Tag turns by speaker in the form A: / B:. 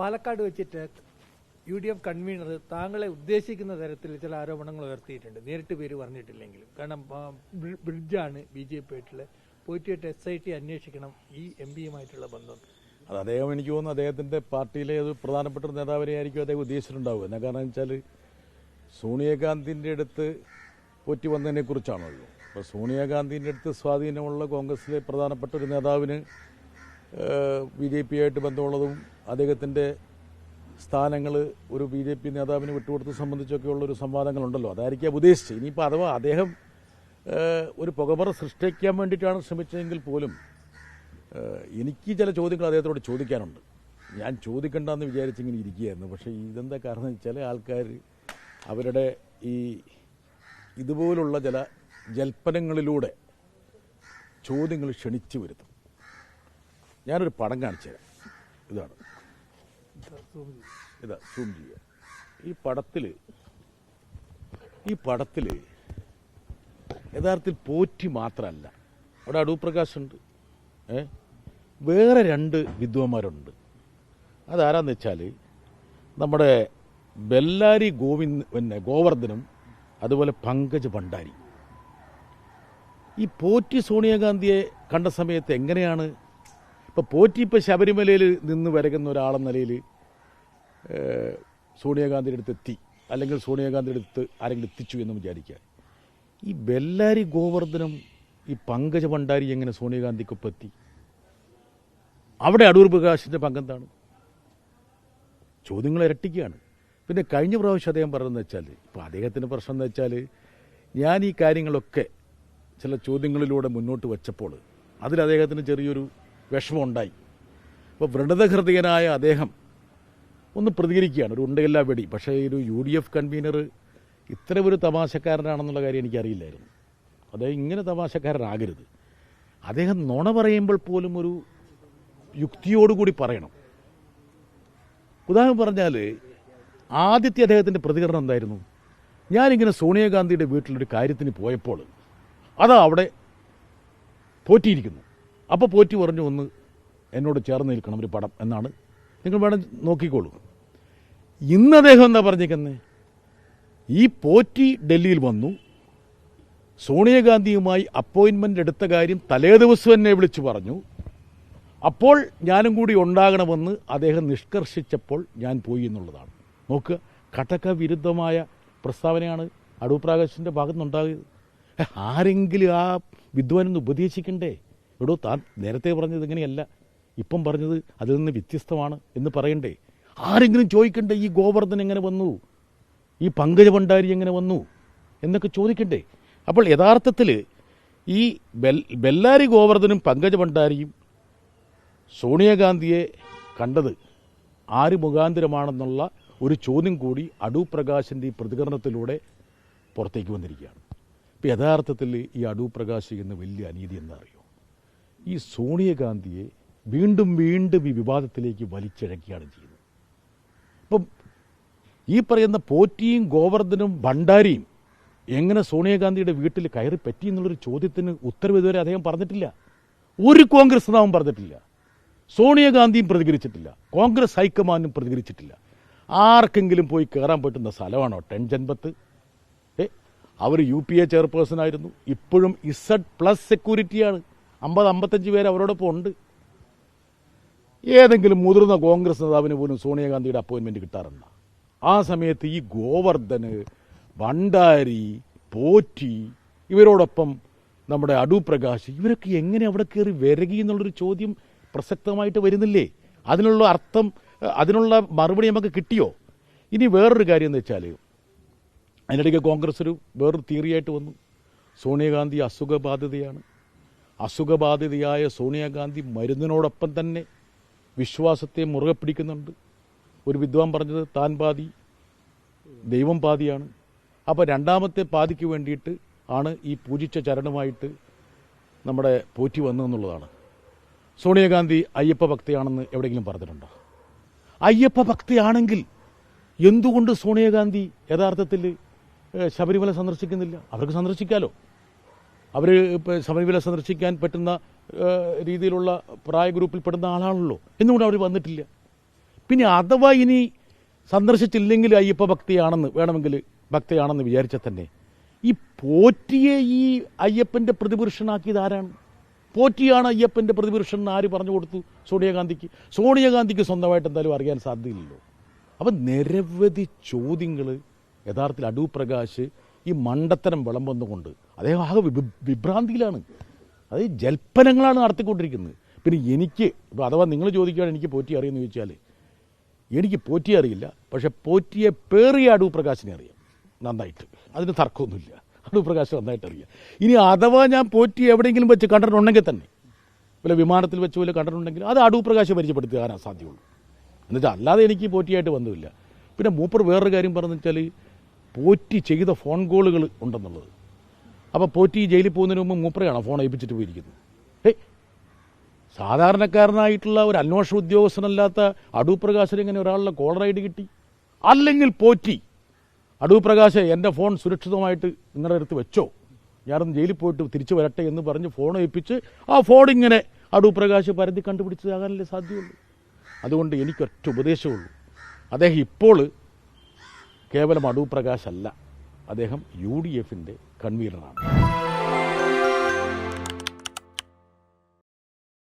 A: പാലക്കാട് വെച്ചിട്ട് U D F convener താങ്കളെ ഉദ്ദേശിക്കുന്ന തരത്തിൽ ചില ആരോപണങ്ങൾ ഉയർത്തിയിട്ടുണ്ട്. നേരിട്ട് പേര് പറഞ്ഞിട്ടില്ലെങ്കിലും. കാരണം ബ്രിഡ്ജാണ് ബി ജെ പി ആയിട്ടുള്ള പോയിട്ട് എസ് ഐ ടി അന്വേഷിക്കണം ഈ എം പിയുമായിട്ടുള്ള ബന്ധം.
B: അത് അദ്ദേഹം എനിക്ക് തോന്നുന്നു അദ്ദേഹത്തിന്റെ പാർട്ടിയിലെ ഒരു പ്രധാനപ്പെട്ട നേതാവിനെ ആയിരിക്കും അദ്ദേഹം ഉദ്ദേശിച്ചിട്ടുണ്ടാവുക. എന്നാ കാരണം വെച്ചാൽ സോണിയാഗാന്ധിന്റെ അടുത്ത് പോറ്റി വന്നതിനെ കുറിച്ചാണല്ലോ അപ്പോൾ സോണിയാഗാന്ധിന്റെ അടുത്ത് സ്വാധീനമുള്ള കോൺഗ്രസിലെ പ്രധാനപ്പെട്ട ഒരു നേതാവിന് ബി ജെ പി ആയിട്ട് ബന്ധമുള്ളതും അദ്ദേഹത്തിന്റെ സ്ഥാനങ്ങൾ ഒരു ബി ജെ പി നേതാവിന് വിട്ടുകൊടുത്തത് സംബന്ധിച്ചൊക്കെയുള്ള ഒരു സംവാദങ്ങളുണ്ടല്ലോ. അതായിരിക്കും ഉദ്ദേശിച്ചത്. ഇനിയിപ്പോൾ അഥവാ അദ്ദേഹം ഒരു പുകമറ സൃഷ്ടിക്കാൻ വേണ്ടിയിട്ടാണ് ശ്രമിച്ചതെങ്കിൽ പോലും എനിക്ക് ചില ചോദ്യങ്ങൾ അദ്ദേഹത്തോട് ചോദിക്കാനുണ്ട്. ഞാൻ ചോദിക്കണ്ടെന്ന് വിചാരിച്ചിങ്ങനെ ഇരിക്കുകയായിരുന്നു. പക്ഷേ ഇതെന്താ കാരണം വെച്ചാൽ ആൾക്കാർ അവരുടെ ഈ ഇതുപോലുള്ള ചില ജൽപ്പനങ്ങളിലൂടെ ചോദ്യങ്ങൾ ക്ഷണിച്ചു വരുത്തും. ഞാനൊരു പടം കാണിച്ചു തരാം ഇതാണ്. ഇതാ സൂം ചെയ്യുക ഈ പടത്തിൽ ഈ പടത്തിൽ യഥാർത്ഥത്തിൽ പോറ്റി മാത്രമല്ല. അവിടെ അടൂപ്രകാശുണ്ട് ഏ? വേറെ രണ്ട് വിദ്വാന്മാരുണ്ട്. അതാരാന്ന് വെച്ചാൽ നമ്മുടെ ബെല്ലാരി ഗോവിന്ദ് പിന്നെ ഗോവർദ്ധനും അതുപോലെ പങ്കജ് ഭണ്ഡാരി. ഈ പോറ്റി സോണിയാഗാന്ധിയെ കണ്ട സമയത്ത് എങ്ങനെയാണ്? ഇപ്പോൾ പോറ്റി ഇപ്പോൾ ശബരിമലയിൽ നിന്ന് വരകുന്ന ഒരാളെന്ന നിലയിൽ സോണിയാഗാന്ധിയുടെ അടുത്ത് എത്തി. അല്ലെങ്കിൽ സോണിയാഗാന്ധിയുടെ അടുത്ത് ആരെങ്കിലും എത്തിച്ചു എന്ന് വിചാരിക്കുക. ഈ ബെല്ലാരി ഗോവർദ്ധനം ഈ പങ്കജ ഭണ്ഡാരി എങ്ങനെ സോണിയാഗാന്ധിക്കൊപ്പം എത്തി? അവിടെ അടൂർ പ്രകാശിന്റെ പങ്കെന്താണ്? ചോദ്യങ്ങൾ ഇരട്ടിക്കുകയാണ്. പിന്നെ കഴിഞ്ഞ പ്രാവശ്യം അദ്ദേഹം പറഞ്ഞതെന്ന് വെച്ചാൽ ഇപ്പോൾ അദ്ദേഹത്തിന്റെ പ്രശ്നം എന്ന് വെച്ചാൽ ഞാൻ ഈ കാര്യങ്ങളൊക്കെ ചില ചോദ്യങ്ങളിലൂടെ മുന്നോട്ട് വെച്ചപ്പോൾ അതിൽ അദ്ദേഹത്തിന് ചെറിയൊരു വിഷമമുണ്ടായി. അപ്പോൾ വ്രണതഹൃദയനായ അദ്ദേഹം ഒന്ന് പ്രതികരിക്കുകയാണ്. ഒരു ഉണ്ടയില്ല വെടി. പക്ഷേ ഒരു യു ഡി എഫ് കൺവീനർ ഇത്ര ഒരു തമാശക്കാരനാണെന്നുള്ള കാര്യം എനിക്കറിയില്ലായിരുന്നു. അദ്ദേഹം ഇങ്ങനെ തമാശക്കാരനാകരുത്. അദ്ദേഹം നുണ പറയുമ്പോൾ പോലും ഒരു യുക്തിയോടുകൂടി പറയണം. ഉദാഹരണം പറഞ്ഞാൽ ആദ്യത്തെ അദ്ദേഹത്തിന്റെ പ്രതികരണം എന്തായിരുന്നു? ഞാനിങ്ങനെ സോണിയാഗാന്ധിയുടെ വീട്ടിലൊരു കാര്യത്തിന് പോയപ്പോൾ അതാ അവിടെ പോറ്റിയിരിക്കുന്നു. അപ്പോൾ പോറ്റി പറഞ്ഞു ഒന്ന് എന്നോട് ചേർന്ന് നിൽക്കണം ഒരു പടം എന്നാണ്. നിങ്ങൾ വേണം നോക്കിക്കോളൂ. ഇന്ന് അദ്ദേഹം എന്താ പറഞ്ഞേക്കുന്നത് ഈ പോറ്റി ഡൽഹിയിൽ വന്നു. സോണിയാഗാന്ധിയുമായി അപ്പോയിൻമെന്റ് എടുത്ത കാര്യം തലേ ദിവസം എന്നെ വിളിച്ചു പറഞ്ഞു. അപ്പോൾ ഞാനും കൂടി ഉണ്ടാകണമെന്ന് അദ്ദേഹം നിഷ്കർഷിച്ചപ്പോൾ ഞാൻ പോയി എന്നുള്ളതാണ്. നോക്കുക ഘടക വിരുദ്ധമായ പ്രസ്താവനയാണ് അടൂർ പ്രകാശിന്റെ ഭാഗത്തുനിന്നുണ്ടായത്. ആരെങ്കിലും ആ വിദ്വാനൊന്ന് ഉപദേശിക്കണ്ടേ? എടോ താൻ നേരത്തെ പറഞ്ഞത് ഇങ്ങനെയല്ല. ഇപ്പം പറഞ്ഞത് അതിൽ നിന്ന് വ്യത്യസ്തമാണ് എന്ന് പറയണ്ടേ? ആരെങ്കിലും ചോദിക്കണ്ടേ ഈ ഗോവർദ്ധൻ എങ്ങനെ വന്നു? ഈ പങ്കജ ഭണ്ഡാരി എങ്ങനെ വന്നു? എന്നൊക്കെ ചോദിക്കണ്ടേ. അപ്പോൾ യഥാർത്ഥത്തിൽ ഈ ബെൽ ബെല്ലാരി ഗോവർദ്ധനും പങ്കജ ഭണ്ഡാരിയും സോണിയാഗാന്ധിയെ കണ്ടത് ആര് മുഖാന്തരമാണെന്നുള്ള ഒരു ചോദ്യം കൂടി അടൂ പ്രകാശിന്റെ ഈ പ്രതികരണത്തിലൂടെ പുറത്തേക്ക് വന്നിരിക്കുകയാണ്. ഇപ്പം യഥാർത്ഥത്തിൽ ഈ അടൂ പ്രകാശ് എന്ന വലിയ അനീതി എന്നറിയോ? ഈ സോണിയാഗാന്ധിയെ വീണ്ടും വീണ്ടും ഈ വിവാദത്തിലേക്ക് വലിച്ചിഴക്കുകയാണ് ചെയ്യുന്നത്. ഇപ്പം ഈ പറയുന്ന പോറ്റിയും ഗോവർദ്ധനും ഭണ്ഡാരിയും എങ്ങനെ സോണിയാഗാന്ധിയുടെ വീട്ടിൽ കയറി പറ്റി എന്നുള്ളൊരു ചോദ്യത്തിന് ഉത്തരവ് ഇതുവരെ അദ്ദേഹം പറഞ്ഞിട്ടില്ല. ഒരു കോൺഗ്രസ് നേതാവും പറഞ്ഞിട്ടില്ല. സോണിയാഗാന്ധിയും പ്രതികരിച്ചിട്ടില്ല. കോൺഗ്രസ് ഹൈക്കമാൻഡും പ്രതികരിച്ചിട്ടില്ല. ആർക്കെങ്കിലും പോയി കയറാൻ പറ്റുന്ന സ്ഥലമാണോ ടെൻ ജൻപത്ത് അവർ യു പി എ ചെയർപേഴ്സൺ ആയിരുന്നു. ഇപ്പോഴും ഇസഡ് പ്ലസ് സെക്യൂരിറ്റിയാണ്. അമ്പത് അമ്പത്തഞ്ച് പേര് അവരോടൊപ്പം ഉണ്ട്. ഏതെങ്കിലും മുതിർന്ന കോൺഗ്രസ് നേതാവിന് പോലും സോണിയാഗാന്ധിയുടെ അപ്പോയിൻമെന്റ് കിട്ടാറുണ്ട്? ആ സമയത്ത് ഈ ഗോവർദ്ധന് ഭണ്ഡാരി പോറ്റി ഇവരോടൊപ്പം നമ്മുടെ അടൂപ്രകാശ് ഇവരൊക്കെ എങ്ങനെ അവിടെ കയറി വരകി എന്നുള്ളൊരു ചോദ്യം പ്രസക്തമായിട്ട് വരുന്നില്ലേ? അതിനുള്ള അർത്ഥം അതിനുള്ള മറുപടി നമുക്ക് കിട്ടിയോ? ഇനി വേറൊരു കാര്യം എന്ന് വെച്ചാൽ അതിനിടയ്ക്ക് കോൺഗ്രസ് ഒരു വേറൊരു തിയറിയായിട്ട് വന്നു. സോണിയാഗാന്ധി അസുഖബാധിതയാണ്. അസുഖബാധിതയായ സോണിയാഗാന്ധി മരുന്നിനോടൊപ്പം തന്നെ വിശ്വാസത്തെ മുറുകെ പിടിക്കുന്നുണ്ട്. ഒരു വിദ്വാൻ പറഞ്ഞത് താൻ പാതി ദൈവം പാതിയാണ്. അപ്പോൾ രണ്ടാമത്തെ പാതിക്ക് വേണ്ടിയിട്ട് ആണ് ഈ പൂജിച്ച ചരണമായിട്ട് നമ്മുടെ പോറ്റി വന്നതെന്നുള്ളതാണ്. സോണിയാഗാന്ധി അയ്യപ്പ ഭക്തയാണെന്ന് എവിടെയെങ്കിലും പറഞ്ഞിട്ടുണ്ടോ? അയ്യപ്പ ഭക്തയാണെങ്കിൽ എന്തുകൊണ്ട് സോണിയാഗാന്ധി യഥാർത്ഥത്തിൽ ശബരിമല സന്ദർശിക്കുന്നില്ല? അവർക്ക് സന്ദർശിക്കാലോ? അവർ ശബരിമല സന്ദർശിക്കാൻ പറ്റുന്ന രീതിയിലുള്ള പ്രായ ഗ്രൂപ്പിൽ പെടുന്ന ആളാണല്ലോ. എന്നുകൊണ്ട് അവർ വന്നിട്ടില്ല. പിന്നെ അഥവാ ഇനി സന്ദർശിച്ചില്ലെങ്കിൽ അയ്യപ്പ ഭക്തിയാണെന്ന് വേണമെങ്കിൽ ഭക്തിയാണെന്ന് വിചാരിച്ചാൽ തന്നെ ഈ പോറ്റിയെ ഈ അയ്യപ്പന്റെ പ്രതിപുരുഷനാക്കിയത് ആരാണ്? പോറ്റിയാണ് അയ്യപ്പന്റെ പ്രതിപുരുഷൻ ആര് പറഞ്ഞു കൊടുത്തു സോണിയാഗാന്ധിക്ക്? സോണിയാഗാന്ധിക്ക് സ്വന്തമായിട്ട് എന്തായാലും അറിയാൻ സാധ്യതയില്ലല്ലോ. അപ്പം നിരവധി ചോദ്യങ്ങൾ യഥാർത്ഥത്തിൽ അടൂപ്രകാശ് ഈ മണ്ടത്തരം വിളമ്പുന്നുകൊണ്ട് അദ്ദേഹം ആകെ വിഭ- വിഭ്രാന്തിയിലാണ്. അത് ജൽപ്പനങ്ങളാണ് നടത്തിക്കൊണ്ടിരിക്കുന്നത്. പിന്നെ എനിക്ക് ഇപ്പോൾ അഥവാ നിങ്ങൾ ചോദിക്കുകയാണ് എനിക്ക് പോറ്റി അറിയുമെന്ന് ചോദിച്ചാൽ എനിക്ക് പോറ്റിയെ അറിയില്ല. പക്ഷേ പോറ്റിയെ പേറിയ അടൂ പ്രകാശിനെ അറിയാം. നന്നായിട്ട്. അതിന് തർക്കമൊന്നുമില്ല. അടൂ പ്രകാശ് നന്നായിട്ട് അറിയാം. ഇനി അഥവാ ഞാൻ പോറ്റി എവിടെയെങ്കിലും വെച്ച് കണ്ടിട്ടുണ്ടെങ്കിൽ തന്നെ വല്ല വിമാനത്തിൽ വെച്ച് വല്ല കണ്ടിട്ടുണ്ടെങ്കിൽ അത് അടൂ പ്രകാശ് പരിചയപ്പെടുത്താനാണ് സാധ്യമുള്ളൂ എന്നുവെച്ചാൽ അല്ലാതെ എനിക്ക് പോറ്റിയായിട്ട് ബന്ധമില്ല. പിന്നെ മൂപ്പർ വേറൊരു കാര്യം പറഞ്ഞു വെച്ചാൽ പോറ്റി ചെയ്ത ഫോൺ കോളുകൾ ഉണ്ടെന്നുള്ളത്. അപ്പോൾ പോറ്റി ജയിലിൽ പോകുന്നതിന് മുമ്പ് മൂപ്പറയാണോ ഫോൺ ഏൽപ്പിച്ചിട്ട് പോയിരിക്കുന്നത്? ഏയ് സാധാരണക്കാരനായിട്ടുള്ള ഒരു അന്വേഷണ ഉദ്യോഗസ്ഥനല്ലാത്ത അടൂ പ്രകാശിന് ഇങ്ങനെ ഒരാളുടെ കോളർ ഐ ഡി കിട്ടി? അല്ലെങ്കിൽ പോറ്റി അടൂ പ്രകാശ് എന്റെ ഫോൺ സുരക്ഷിതമായിട്ട് നിങ്ങളുടെ അടുത്ത് വെച്ചോ? ഞാനൊന്ന് ജയിലിൽ പോയിട്ട് തിരിച്ചു വരട്ടെ എന്ന് പറഞ്ഞ് ഫോൺ ഏൽപ്പിച്ച് ആ ഫോൺ ഇങ്ങനെ അടൂ പ്രകാശ് പരതി കണ്ടുപിടിച്ചതാകാനല്ലേ സാധ്യമുള്ളൂ അതുകൊണ്ട് എനിക്കൊറ്റ ഉപദേശമുള്ളൂ. അദ്ദേഹം ഇപ്പോൾ കേവലം അടൂ പ്രകാശല്ല അദ്ദേഹം യു ഡി എഫിന്റെ കൺവീനറാണ്.